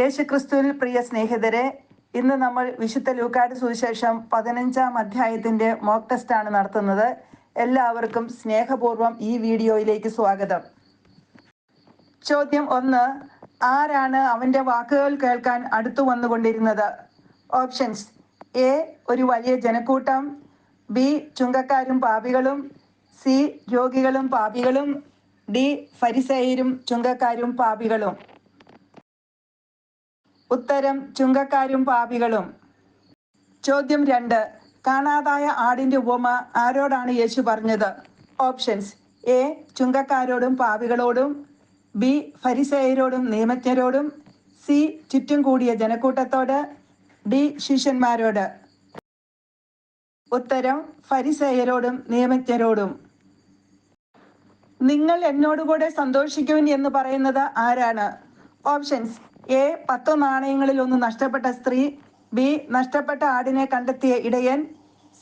യേശുക്രിസ്തുവിൽ പ്രിയ സ്നേഹിതരെ ഇന്ന് നമ്മൾ വിശുദ്ധ ലൂക്കാട് സുവിശേഷം പതിനഞ്ചാം അധ്യായത്തിന്റെ മോക്ക് ടെസ്റ്റ് ആണ് നടത്തുന്നത്. എല്ലാവർക്കും സ്നേഹപൂർവം ഈ വീഡിയോയിലേക്ക് സ്വാഗതം. ചോദ്യം ഒന്ന് ആരാണ് അവന്റെ വാക്കുകൾ കേൾക്കാൻ അടുത്തു വന്നുകൊണ്ടിരുന്നത്? ഓപ്ഷൻസ് എ ഒരു വലിയ ജനക്കൂട്ടം ബി ചുങ്കക്കാരും പാപികളും സി രോഗികളും പാപികളും ഡി ഫരിസേയരും ചുങ്കക്കാരും പാപികളും. ഉത്തരം ചുങ്കക്കാരും പാപികളും. ചോദ്യം രണ്ട് കാണാതായ ആടിന്റെ ഉപമ ആരോടാണ് യേശു പറഞ്ഞത്? ഓപ്ഷൻസ് എ ചുങ്കക്കാരോടും പാപികളോടും ബി ഫരിസേയരോടും നിയമജ്ഞരോടും സി ചുറ്റും കൂടിയ ജനക്കൂട്ടത്തോട് ഡി ശിഷ്യന്മാരോട്. ഉത്തരം ഫരിസേയരോടും നിയമജ്ഞരോടും. നിങ്ങൾ എന്നോടുകൂടെ സന്തോഷിക്കുവിൻ എന്ന് പറയുന്നത് ആരാണ്? ഓപ്ഷൻസ് എ പത്ത് നാണയങ്ങളിൽ ഒന്ന് നഷ്ടപ്പെട്ട സ്ത്രീ ബി നഷ്ടപ്പെട്ട ആടിനെ കണ്ടെത്തിയ ഇടയൻ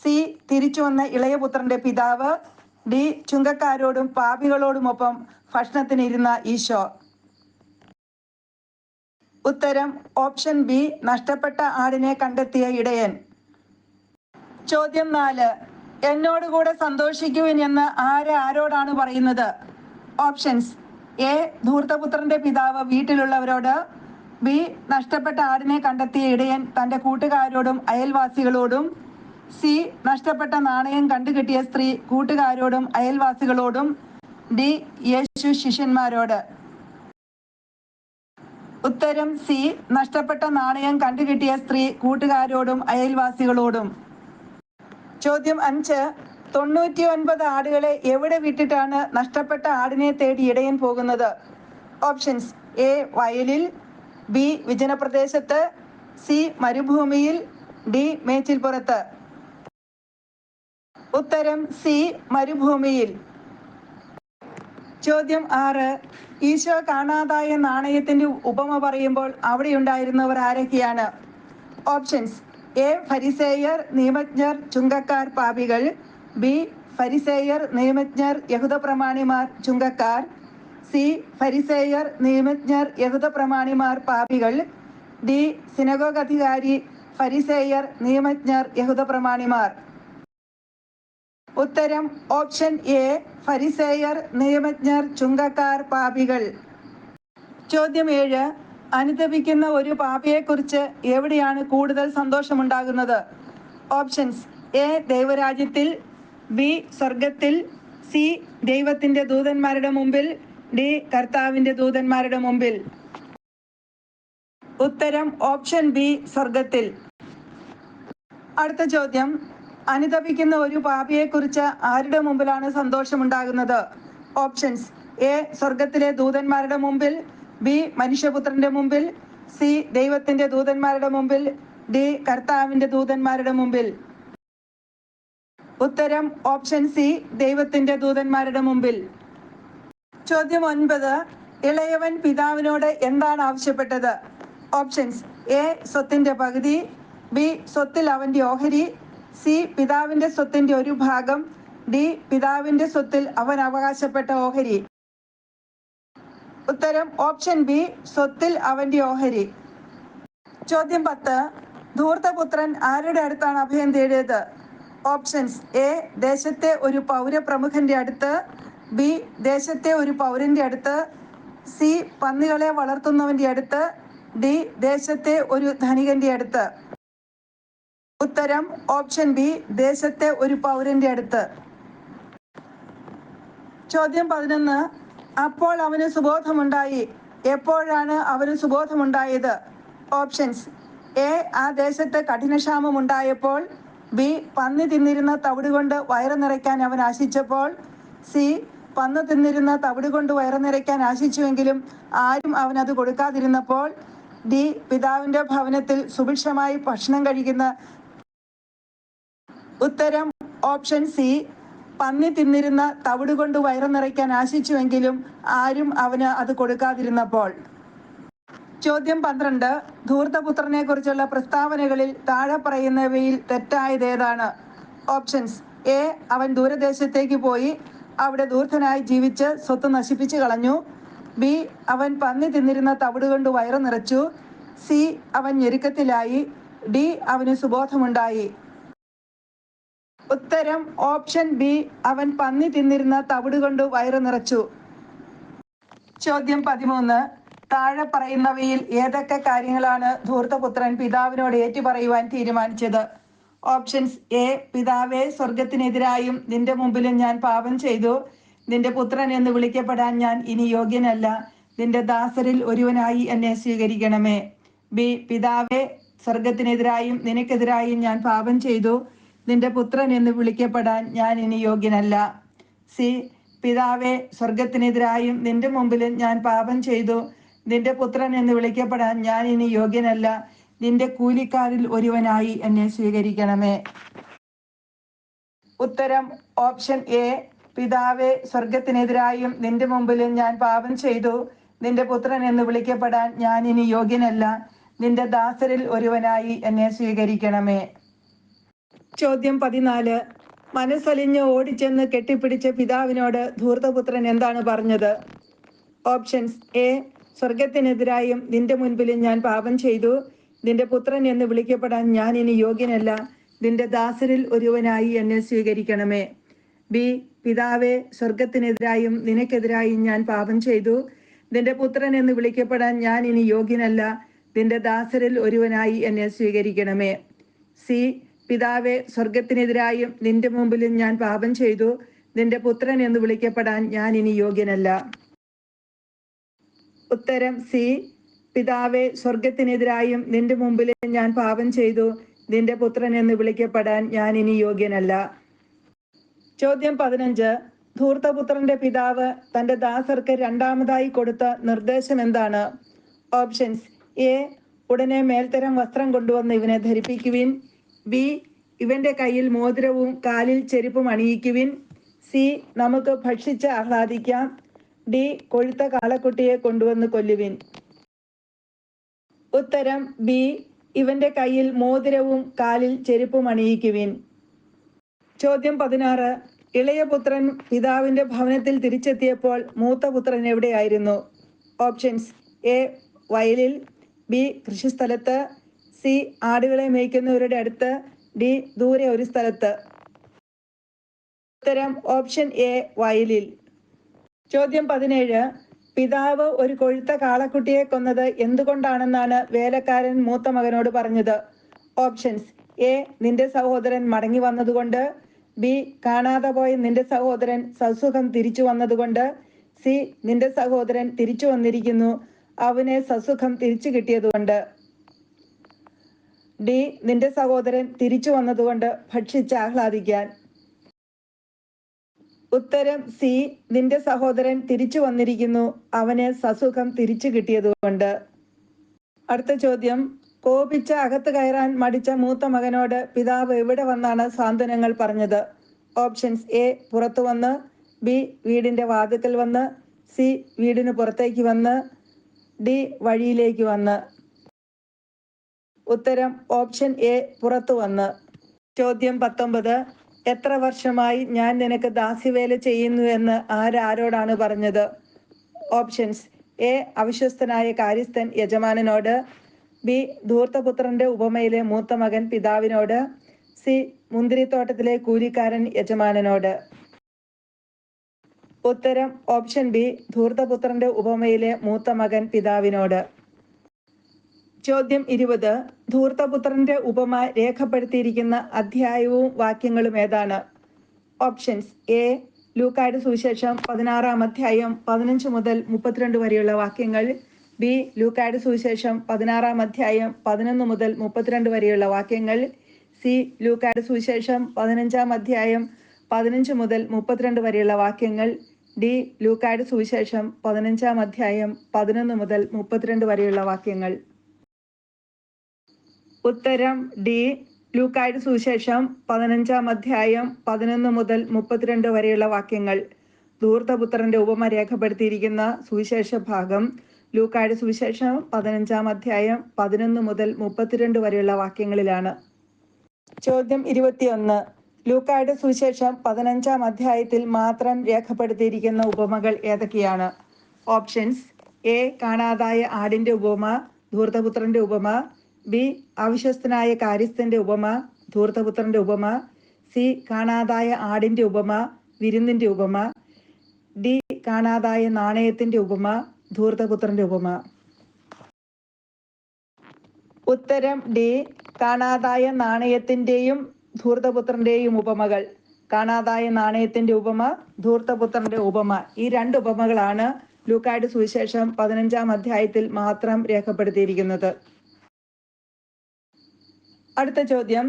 സി തിരിച്ചു വന്ന ഇളയപുത്രന്റെ പിതാവ് ഡി ചുങ്കക്കാരോടും പാപികളോടുമൊപ്പം ഭക്ഷണത്തിനിരുന്ന ഈശോ. ഉത്തരം ഓപ്ഷൻ ബി നഷ്ടപ്പെട്ട ആടിനെ കണ്ടെത്തിയ ഇടയൻ. ചോദ്യം നാല് എന്നോടുകൂടെ സന്തോഷിക്കുവിൻ എന്ന് ആര് ആരോടാണ് പറയുന്നത്? ഓപ്ഷൻസ് എ ധൂർത്തപുത്രന്റെ പിതാവ് വീട്ടിലുള്ളവരോട് ബി നഷ്ടപ്പെട്ട ആടിനെ കണ്ടെത്തിയ ഇടയൻ തന്റെ കൂട്ടുകാരോടും അയൽവാസികളോടും സി നഷ്ടപ്പെട്ട നാണയം കണ്ടുകിട്ടിയ സ്ത്രീ കൂട്ടുകാരോടും അയൽവാസികളോടും ഡി യേശു ശിഷ്യന്മാരോട്. ഉത്തരം സി നഷ്ടപ്പെട്ട നാണയം കണ്ടുകിട്ടിയ സ്ത്രീ കൂട്ടുകാരോടും അയൽവാസികളോടും. ചോദ്യം അഞ്ച് തൊണ്ണൂറ്റി ഒൻപത് ആടുകളെ എവിടെ വിട്ടിട്ടാണ് നഷ്ടപ്പെട്ട ആടിനെ തേടി ഇടയൻ പോകുന്നത്? ഓപ്ഷൻസ് എ വയലിൽ ബി വിജനപ്രദേശത്ത് സി മരുഭൂമിയിൽ ഡി മേച്ചിൽപ്പുറത്ത്. ഉത്തരം സി മരുഭൂമിയിൽ. ചോദ്യം ആറ്. ഈശോ കാണാതായ നാണയത്തിന്റെ ഉപമ പറയുമ്പോൾ അവിടെ ഉണ്ടായിരുന്നവർ ആരൊക്കെയാണ്? ഓപ്ഷൻസ്. എ ഫരിസേയർ നിയമജ്ഞർ ചുങ്കക്കാർ പാപികൾ. ബി ഫരിസേയർ നിയമജ്ഞർ യഹുദ പ്രമാണിമാർ ചുങ്കക്കാർ. സി ഫരിസേയർ നിയമജ്ഞർ യഹുദ പ്രമാണിമാർ പാപികൾ. ഡി സിനഗോഗ് അധികാരി ഫരിസേയർ നിയമജ്ഞർ യഹുദ പ്രമാണിമാർ ഉത്തരം ഓപ്ഷൻ എ ഫരിസേയർ നിയമജ്ഞർ ചുങ്കക്കാർ പാപികൾ. ചോദ്യം ഏഴ് അനുദപിക്കുന്ന ഒരു പാപിയെക്കുറിച്ച് എവിടെയാണ് കൂടുതൽ സന്തോഷമുണ്ടാകുന്നത്? ഓപ്ഷൻസ് എ ദൈവരാജ്യത്തിൽ ബി സ്വർഗത്തിൽ സി ദൈവത്തിന്റെ ദൂതന്മാരുടെ മുമ്പിൽ ഡി കർത്താവിന്റെ ദൂതന്മാരുടെ മുമ്പിൽ. ഉത്തരം ഓപ്ഷൻ ബി സ്വർഗത്തിൽ അടുത്ത ചോദ്യം. അനുദപിക്കുന്ന ഒരു പാപിയെക്കുറിച്ച് ആരുടെ മുമ്പിലാണ് സന്തോഷമുണ്ടാകുന്നത്? ഓപ്ഷൻസ് എ സ്വർഗത്തിലെ ദൂതന്മാരുടെ മുമ്പിൽ ബി മനുഷ്യപുത്രന്റെ മുമ്പിൽ സി ദൈവത്തിന്റെ ദൂതന്മാരുടെ മുമ്പിൽ ഡി കർത്താവിന്റെ ദൂതന്മാരുടെ മുമ്പിൽ. ഉത്തരം ഓപ്ഷൻ സി ദൈവത്തിന്റെ ദൂതന്മാരുടെ മുമ്പിൽ. ചോദ്യം ഒൻപത് ഇളയവൻ പിതാവിനോട് എന്താണ് ആവശ്യപ്പെട്ടത്? ഓപ്ഷൻസ് എ സ്വത്തിന്റെ പകുതി. ബി സ്വത്തിൽ അവന്റെ ഓഹരി. സി പിതാവിന്റെ സ്വത്തിന്റെ ഒരു ഭാഗം. ഡി പിതാവിന്റെ സ്വത്തിൽ അവൻ അവകാശപ്പെട്ട ഓഹരി. ഉത്തരം ഓപ്ഷൻ ബി സ്വത്തിൽ അവന്റെ ഓഹരി. ചോദ്യം പത്ത് ധൂർത്തപുത്രൻ ആരുടെ അടുത്താണ് അഭയം തേടിയത്? ഓപ്ഷൻസ് എ ദേശത്തെ ഒരു പൗരപ്രമുഖന്റെ അടുത്ത്. ബി ദേശത്തെ ഒരു പൗരന്റെ അടുത്ത് സി പന്നികളെ വളർത്തുന്നവന്റെ അടുത്ത് ഡി ദേശത്തെ ഒരു ധനികന്റെ അടുത്ത്. ഉത്തരം ഓപ്ഷൻ ബി ദേശത്തെ ഒരു പൗരന്റെ അടുത്ത്. ചോദ്യം പതിനൊന്ന്. അപ്പോൾ അവന് സുബോധമുണ്ടായി. എപ്പോഴാണ് അവന് സുബോധമുണ്ടായത്? ഓപ്ഷൻസ്. എ ആ ദേശത്ത് കഠിനക്ഷാമം ഉണ്ടായപ്പോൾ. ബി പന്നി തിന്നിരുന്ന തവിടുകൊണ്ട് വയറ് നിറയ്ക്കാൻ അവൻ ആശിച്ചപ്പോൾ. സി പന്ന് തിന്നിരുന്ന തവിട് കൊണ്ട് വയറ് നിറയ്ക്കാൻ ആശിച്ചുവെങ്കിലും ആരും അവനത് കൊടുക്കാതിരുന്നപ്പോൾ ഡി പിതാവിന്റെ ഭവനത്തിൽ സുഭിക്ഷമായി ഭക്ഷണം കഴിക്കുന്ന ഉത്തരം ഓപ്ഷൻ സി പന്നി തിന്നിരുന്ന തവിട് കൊണ്ട് വയറ് നിറയ്ക്കാൻ ആശിച്ചുവെങ്കിലും ആരും അവന് അത് കൊടുക്കാതിരുന്നപ്പോൾ. ചോദ്യം പന്ത്രണ്ട് ധൂർത്തപുത്രനെ കുറിച്ചുള്ള പ്രസ്താവനകളിൽ താഴെ പറയുന്നവയിൽ തെറ്റായത് ഏതാണ് ഓപ്ഷൻസ് എ അവൻ ദൂരദേശത്തേക്ക് പോയി അവിടെ ദൂർത്തനായി ജീവിച്ച് സ്വത്ത് നശിപ്പിച്ചു കളഞ്ഞു. ബി അവൻ പന്നി തിന്നിരുന്ന തവിട് കൊണ്ട് വയറ് നിറച്ചു. സി അവൻ ഞെരുക്കത്തിലായി. ഡി അവന് സുബോധമുണ്ടായി. ഉത്തരം ഓപ്ഷൻ ബി അവൻ പന്നി തിന്നിരുന്ന തവിട് കൊണ്ട് വയറ് നിറച്ചു. ചോദ്യം പതിമൂന്ന്. താഴെ പറയുന്നവയിൽ ഏതൊക്കെ കാര്യങ്ങളാണ് ധൂർത്തപുത്രൻ പിതാവിനോട് ഏറ്റുപറയുവാൻ തീരുമാനിച്ചത്? ഓപ്ഷൻസ് എ പിതാവെ സ്വർഗത്തിനെതിരായും നിന്റെ മുമ്പിലും ഞാൻ പാപം ചെയ്തു. നിന്റെ പുത്രൻ എന്ന് വിളിക്കപ്പെടാൻ ഞാൻ ഇനി യോഗ്യനല്ല. നിന്റെ ദാസരിൽ ഒരുവനായി എന്നെ സ്വീകരിക്കണമേ. ബി പിതാവെ സ്വർഗത്തിനെതിരായും നിനക്കെതിരായും ഞാൻ പാപം ചെയ്തു. നിന്റെ പുത്രൻ എന്ന് വിളിക്കപ്പെടാൻ ഞാൻ ഇനി യോഗ്യനല്ല. സി പിതാവെ സ്വർഗത്തിനെതിരായും നിന്റെ മുമ്പിലും ഞാൻ പാപം ചെയ്തു. നിന്റെ പുത്രൻ എന്ന് വിളിക്കപ്പെടാൻ ഞാൻ ഇനി യോഗ്യനല്ല. നിന്റെ കൂലിക്കാരിൽ ഒരുവനായി എന്നെ സ്വീകരിക്കണമേ. ഉത്തരം ഓപ്ഷൻ എ പിതാവെ സ്വർഗത്തിനെതിരായും നിന്റെ മുമ്പിലും ഞാൻ പാപം ചെയ്തു. നിന്റെ പുത്രൻ എന്ന് വിളിക്കപ്പെടാൻ ഞാൻ ഇനി യോഗ്യനല്ല. നിന്റെ ദാസരിൽ ഒരുവനായി എന്നെ സ്വീകരിക്കണമേ. ചോദ്യം പതിനാല്. മനസ്സലിഞ്ഞ് ഓടിച്ചെന്ന് കെട്ടിപ്പിടിച്ച പിതാവിനോട് ധൂർത്തപുത്രൻ എന്താണ് പറഞ്ഞത്? ഓപ്ഷൻസ് എ സ്വർഗത്തിനെതിരായും നിന്റെ മുൻപിലും ഞാൻ പാപം ചെയ്തു. നിന്റെ പുത്രൻ എന്ന് വിളിക്കപ്പെടാൻ ഞാൻ ഇനി യോഗ്യനല്ല. നിന്റെ ദാസരിൽ ഒരുവനായി എന്നെ സ്വീകരിക്കണമേ. ബി പിതാവെ സ്വർഗത്തിനെതിരായും നിനക്കെതിരായും ഞാൻ പാപം ചെയ്തു. നിന്റെ പുത്രൻ എന്ന് വിളിക്കപ്പെടാൻ ഞാൻ ഇനി യോഗ്യനല്ല. നിന്റെ ദാസരിൽ ഒരുവനായി എന്നെ സ്വീകരിക്കണമേ. സി പിതാവെ സ്വർഗത്തിനെതിരായും നിന്റെ മുമ്പിലും ഞാൻ പാപം ചെയ്തു. നിന്റെ പുത്രൻ എന്ന് വിളിക്കപ്പെടാൻ ഞാൻ ഇനി യോഗ്യനല്ല. ഉത്തരം സി പിതാവെ സ്വർഗത്തിനെതിരായും നിന്റെ മുമ്പിലും ഞാൻ പാപം ചെയ്തു. നിന്റെ പുത്രൻ എന്ന് വിളിക്കപ്പെടാൻ ഞാൻ ഇനി യോഗ്യനല്ല. ചോദ്യം പതിനഞ്ച്. ധൂർത്തപുത്രന്റെ പിതാവ് തന്റെ ദാസർക്ക് രണ്ടാമതായി കൊടുത്ത നിർദ്ദേശം എന്താണ്? ഓപ്ഷൻസ്. എ. ഉടനെ മേൽത്തരം വസ്ത്രം കൊണ്ടുവന്ന് ഇവനെ ധരിപ്പിക്കുവിൻ. ബി. ഇവന്റെ കയ്യിൽ മോതിരവും കാലിൽ ചെരുപ്പും അണിയിക്കുവിൻ. സി. നമുക്ക് ഭക്ഷിച്ച് ആഹ്ലാദിക്കാം. ഡി. കൊഴുത്ത കാളക്കുട്ടിയെ കൊണ്ടുവന്ന് കൊല്ലുവിൻ. ഉത്തരം ബി. ഇവന്റെ കയ്യിൽ മോതിരവും കാലിൽ ചെരുപ്പും അണിയിക്കുവിൻ. ചോദ്യം പതിനാറ്. ഇളയ പുത്രൻ പിതാവിന്റെ ഭവനത്തിൽ തിരിച്ചെത്തിയപ്പോൾ മൂത്ത പുത്രൻ എവിടെയായിരുന്നു? Options A. വയലിൽ ബി. കൃഷിസ്ഥലത്ത് സി. ആടുകളെ മേയ്ക്കുന്നവരുടെ അടുത്ത് ഡി. ദൂരെ ഒരു സ്ഥലത്ത്. ഉത്തരം ഓപ്ഷൻ എ. വയലിൽ. ചോദ്യം പതിനേഴ്. പിതാവ് ഒരു കൊഴുത്ത കാളക്കുട്ടിയെ കൊന്നത് എന്തുകൊണ്ടാണെന്നാണ് വേലക്കാരൻ മൂത്ത മകനോട് പറഞ്ഞത്? ഓപ്ഷൻസ്. എ. നിന്റെ സഹോദരൻ മടങ്ങി വന്നതുകൊണ്ട്. ബി. കാണാതെ പോയ നിന്റെ സഹോദരൻ സസുഖം തിരിച്ചു വന്നതുകൊണ്ട്. സി. നിന്റെ സഹോദരൻ തിരിച്ചു വന്നിരിക്കുന്നു. അവനെ സസുഖം തിരിച്ചു കിട്ടിയതുകൊണ്ട്. ഡി. നിന്റെ സഹോദരൻ തിരിച്ചു വന്നതുകൊണ്ട് ഭക്ഷിച്ച് ആഹ്ലാദിക്കാൻ. ഉത്തരം സി നിന്റെ സഹോദരൻ തിരിച്ചു വന്നിരിക്കുന്നു. അവന് സസുഖം തിരിച്ചു കിട്ടിയതുകൊണ്ട്. അടുത്ത ചോദ്യം. കോപിച്ച് അകത്ത് കയറാൻ മടിച്ച മൂത്ത മകനോട് പിതാവ് എവിടെ വന്നാണ് സാന്ത്വനങ്ങൾ പറഞ്ഞത്? ഓപ്ഷൻസ് എ പുറത്തു വന്ന്. ബി വീടിന്റെ വാതിക്കൽ വന്ന്. സി വീടിന് പുറത്തേക്ക് വന്ന്. ഡി വഴിയിലേക്ക് വന്ന്. ഉത്തരം ഓപ്ഷൻ എ പുറത്തു വന്ന്. ചോദ്യം പത്തൊമ്പത്. എത്ര വർഷമായി ഞാൻ നിനക്ക് ദാസ്യവേല ചെയ്യുന്നു എന്ന് ആരാരോടാണ് പറഞ്ഞത്? ഓപ്ഷൻസ്. എ. അവിശ്വസ്തനായ കാര്യസ്ഥൻ യജമാനനോട്. ബി. ധൂർത്തപുത്രന്റെ ഉപമയിലെ മൂത്ത മകൻ പിതാവിനോട്. സി. മുന്തിരിത്തോട്ടത്തിലെ കൂലിക്കാരൻ യജമാനനോട്. ഉത്തരം ഓപ്ഷൻ ബി. ധൂർത്തപുത്രന്റെ ഉപമയിലെ മൂത്ത മകൻ പിതാവിനോട്. ചോദ്യം ഇരുപത്. ധൂർത്തപുത്രന്റെ ഉപമ രേഖപ്പെടുത്തിയിരിക്കുന്ന അധ്യായവും വാക്യങ്ങളും ഏതാണ്? ഓപ്ഷൻസ് എ ലൂക്കായുടെ സുവിശേഷം പതിനാറാം അധ്യായം പതിനഞ്ച് മുതൽ മുപ്പത്തിരണ്ട് വരെയുള്ള വാക്യങ്ങൾ. ബി ലൂക്കായുടെ സുവിശേഷം പതിനാറാം അധ്യായം പതിനൊന്ന് മുതൽ മുപ്പത്തിരണ്ട് വരെയുള്ള വാക്യങ്ങൾ. സി ലൂക്കായുടെ സുവിശേഷം പതിനഞ്ചാം അധ്യായം പതിനഞ്ച് മുതൽ മുപ്പത്തിരണ്ട് വരെയുള്ള വാക്യങ്ങൾ. ഡി ലൂക്കായുടെ സുവിശേഷം പതിനഞ്ചാം അധ്യായം പതിനൊന്ന് മുതൽ മുപ്പത്തിരണ്ട് വരെയുള്ള വാക്യങ്ങൾ. ഉത്തരം ഡി. ലൂക്കായുടെ സുവിശേഷം പതിനഞ്ചാം അധ്യായം പതിനൊന്ന് മുതൽ മുപ്പത്തിരണ്ട് വരെയുള്ള വാക്യങ്ങൾ. ധൂർത്തപുത്രന്റെ ഉപമ രേഖപ്പെടുത്തിയിരിക്കുന്ന സുവിശേഷ ഭാഗം ലൂക്കായുടെ സുവിശേഷം പതിനഞ്ചാം അധ്യായം പതിനൊന്ന് മുതൽ മുപ്പത്തിരണ്ട് വരെയുള്ള വാക്യങ്ങളിലാണ്. ചോദ്യം ഇരുപത്തിയൊന്ന്. ലൂക്കായുടെ സുവിശേഷം പതിനഞ്ചാം അധ്യായത്തിൽ മാത്രം രേഖപ്പെടുത്തിയിരിക്കുന്ന ഉപമകൾ ഏതൊക്കെയാണ്? ഓപ്ഷൻസ്. എ. കാണാതായ ആടിന്റെ ഉപമ ധൂർത്തപുത്രന്റെ ഉപമ ബി അവിശ്വസ്തനായ കാര്യസ്ഥന്റെ ഉപമ ധൂർത്തപുത്രന്റെ ഉപമ സി കാണാതായ ആടിന്റെ ഉപമ വിരുന്നിന്റെ ഉപമ ഡി കാണാതായ നാണയത്തിന്റെ ഉപമ ധൂർത്തപുത്രന്റെ ഉപമ. ഉത്തരം ഡി കാണാതായ നാണയത്തിന്റെയും ധൂർത്തപുത്രന്റെയും ഉപമകൾ. കാണാതായ നാണയത്തിന്റെ ഉപമ ധൂർത്തപുത്രന്റെ ഉപമ. ഈ രണ്ട് ഉപമകളാണ് ലൂക്കായുടെ സുവിശേഷം പതിനഞ്ചാം അധ്യായത്തിൽ മാത്രം രേഖപ്പെടുത്തിയിരിക്കുന്നത്. അടുത്ത ചോദ്യം.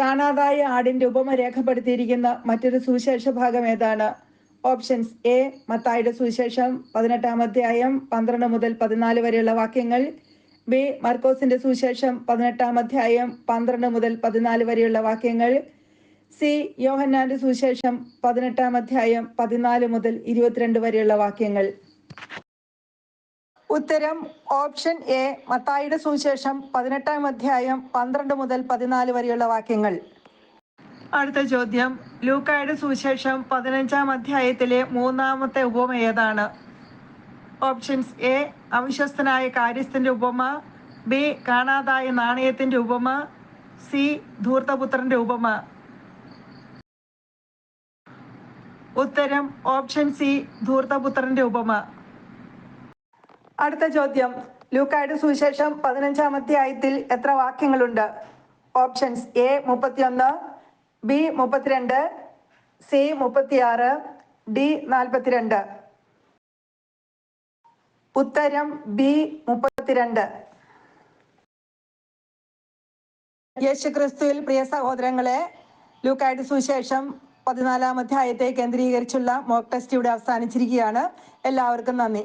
കാണാതായ ആടിന്റെ ഉപമ രേഖപ്പെടുത്തിയിരിക്കുന്ന മറ്റൊരു സുവിശേഷ ഭാഗം ഏതാണ്? ഓപ്ഷൻസ് എ മത്തായുടെ സുവിശേഷം പതിനെട്ടാം അധ്യായം പന്ത്രണ്ട് മുതൽ പതിനാല് വരെയുള്ള വാക്യങ്ങൾ. ബി മർക്കോസിന്റെ സുവിശേഷം പതിനെട്ടാം അധ്യായം പന്ത്രണ്ട് മുതൽ പതിനാല് വരെയുള്ള വാക്യങ്ങൾ. സി യോഹന്നാന്റെ സുവിശേഷം പതിനെട്ടാം അധ്യായം പതിനാല് മുതൽ ഇരുപത്തിരണ്ട് വരെയുള്ള വാക്യങ്ങൾ. ഉത്തരം ഓപ്ഷൻ എ മത്തായിയുടെ സുവിശേഷം പതിനെട്ടാം അധ്യായം പന്ത്രണ്ട് മുതൽ പതിനാല് വരെയുള്ള വാക്യങ്ങൾ. അടുത്ത ചോദ്യം ലൂക്കായുടെ സുവിശേഷം പതിനഞ്ചാം അധ്യായത്തിലെ മൂന്നാമത്തെ ഉപമ ഏതാണ്? ഓപ്ഷൻസ് എ അവിശ്വസ്തനായ കാര്യസ്ഥന്റെ ഉപമ ബി കാണാതായ നാണയത്തിന്റെ ഉപമ സി ധൂർത്തപുത്രന്റെ ഉപമ. ഉത്തരം ഓപ്ഷൻ സി ധൂർത്തപുത്രന്റെ ഉപമ. അടുത്ത ചോദ്യം. ലൂക്കായുടെ സുവിശേഷം പതിനഞ്ചാം അധ്യായത്തിൽ എത്ര വാക്യങ്ങളുണ്ട്? ഓപ്ഷൻസ് എ മുപ്പത്തിയൊന്ന് ബി മുപ്പത്തിരണ്ട് സി മുപ്പത്തിയാറ് ഡി നാൽപ്പത്തിരണ്ട്. ഉത്തരം ബി മുപ്പത്തിരണ്ട്. യേശു ക്രിസ്തുവിൽ പ്രിയ സഹോദരങ്ങളെ ലൂക്കായുടെ സുവിശേഷം പതിനാലാം അധ്യായത്തെ കേന്ദ്രീകരിച്ചുള്ള മോക്ക് ടെസ്റ്റ് ഇവിടെ അവസാനിച്ചിരിക്കുകയാണ്. എല്ലാവർക്കും നന്ദി.